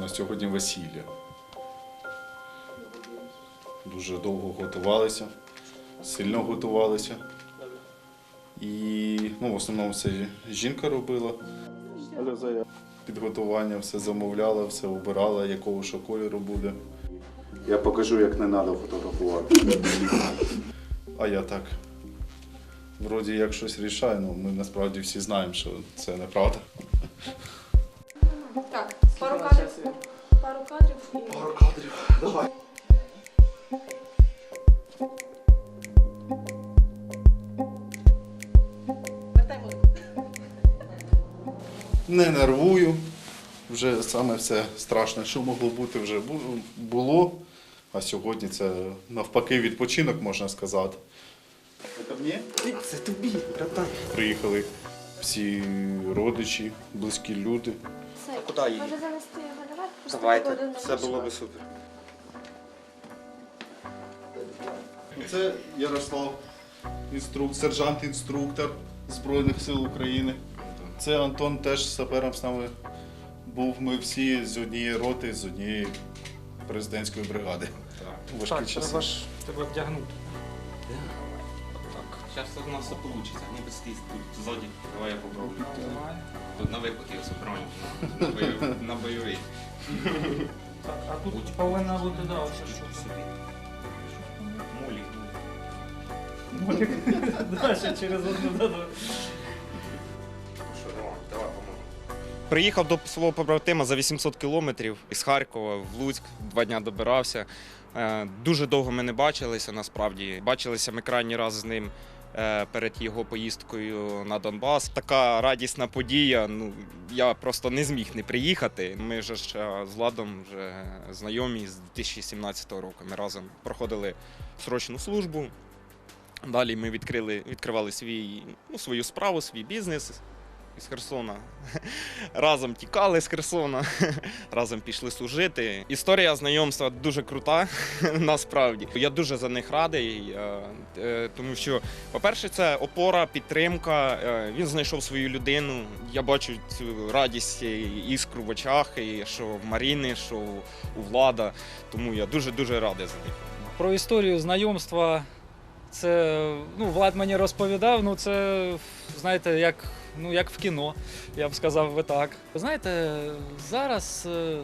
на сьогодні весілля. Дуже довго готувалися, сильно готувалися. І ну, в основному це жінка робила. Підготування, все замовляла, все обирала, якого що кольору буде. Я покажу, як не треба фотографувати. А я так. Вроді як щось рішаю, ну ми насправді всі знаємо, що це неправда. Пару кадрів. Пару кадрів. Давай. Вертай музику. Не нервую. Вже саме все страшне, що могло бути, вже було. А сьогодні це навпаки відпочинок, можна сказати. Це мені? Це тобі, братан. Приїхали всі родичі, близькі люди. Все. куди її? Давайте, нормально. було би супер. Це Ярослав, інструк... сержант-інструктор Збройних сил України. Це Антон теж сапером з нами був. Ми всі з однієї роти, з однієї президентської бригади. Важкі Так, часи. треба ж тебе вдягнути. Сейчас у нас все получится. Не быстрее тут сзади. Давай я попробую. Тут на випадки я. На бойовий. Так, а тут повинна бути да, оце що. Собі. Молік. Молік. Да, ще через одну додому. Давай, давай. Приїхав до свого побратима за 800 кілометрів із Харкова в Луцьк, два дня добирався. Е, Дуже довго ми не бачилися насправді. Бачилися ми крайній раз з ним перед його поїздкою на Донбас. Така радісна подія. Ну я просто не зміг не приїхати. Ми ж е, з Владом вже знайомі з 2017 року. Ми разом проходили срочну службу. Далі ми відкрили, відкривали свій, ну, свою справу, свій бізнес із Херсона. Разом тікали з Херсона, разом пішли служити. Історія знайомства дуже крута, насправді. Я дуже за них радий, е, е, тому що, по-перше, це опора, підтримка. е, Він знайшов свою людину. Я бачу цю радість іскру в очах, і що в Маріни, що у Влада. Тому я дуже-дуже радий за них. Про історію знайомства. Це ну, Влад мені розповідав, ну це знаєте, як, ну, як в кіно, я б сказав би так. Знаєте, зараз е,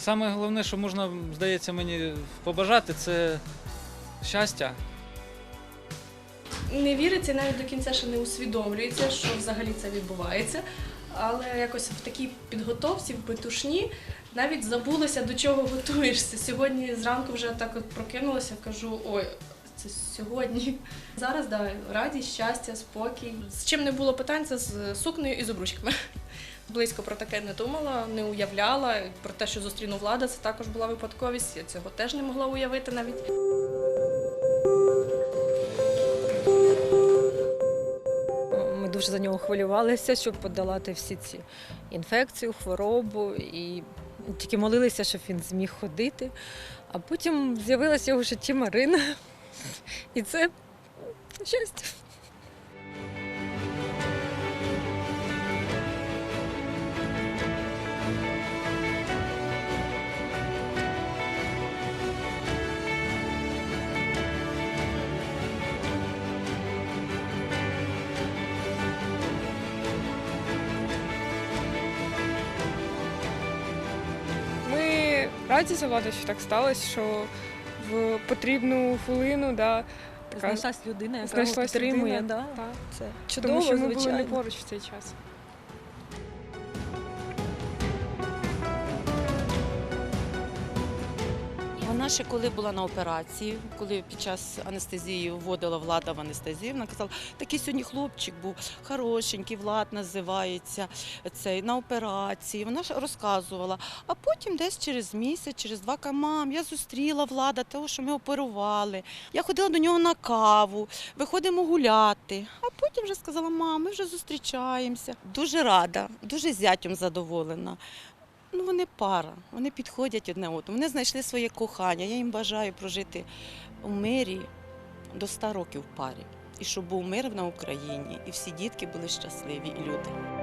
саме головне, що можна, здається, мені побажати, це щастя. Не віриться навіть до кінця ще не усвідомлюється, що взагалі це відбувається. Але якось в такій підготовці, в петушні, навіть забулося, до чого готуєшся. Сьогодні зранку вже так от прокинулася, кажу, ой. Це сьогодні. Зараз да, радість, щастя, спокій. З чим не було питань, це з сукнею і з обручками. Близько про таке не думала, не уявляла. Про те, що зустріну влада, це також була випадковість. Я цього теж не могла уявити навіть. Ми дуже за нього хвилювалися, щоб подолати всі ці інфекцію, хворобу. І тільки молилися, щоб він зміг ходити. А потім з'явилася його житті Марина. І це щастя. Раді за владу, що так сталося, що в потрібну хвилину, да, така Знайшлась людина, яка знайшлась підтримує. людина, Да. Та. Це тому що ми були не звичайно. поруч в цей час. Вона ще коли була на операції, коли під час анестезії вводила влада в анестезію, вона казала, такий сьогодні хлопчик був хорошенький, влад називається цей на операції. Вона ж розказувала. А потім десь через місяць, через два каже, мам, я зустріла влада, того, що ми оперували. Я ходила до нього на каву, виходимо гуляти. А потім вже сказала, мам, ми вже зустрічаємося. Дуже рада, дуже зятям задоволена. Ну, вони пара, вони підходять одне одному. Вони знайшли своє кохання. Я їм бажаю прожити у мирі до 100 років в парі. І щоб був мир на Україні, і всі дітки були щасливі і люди.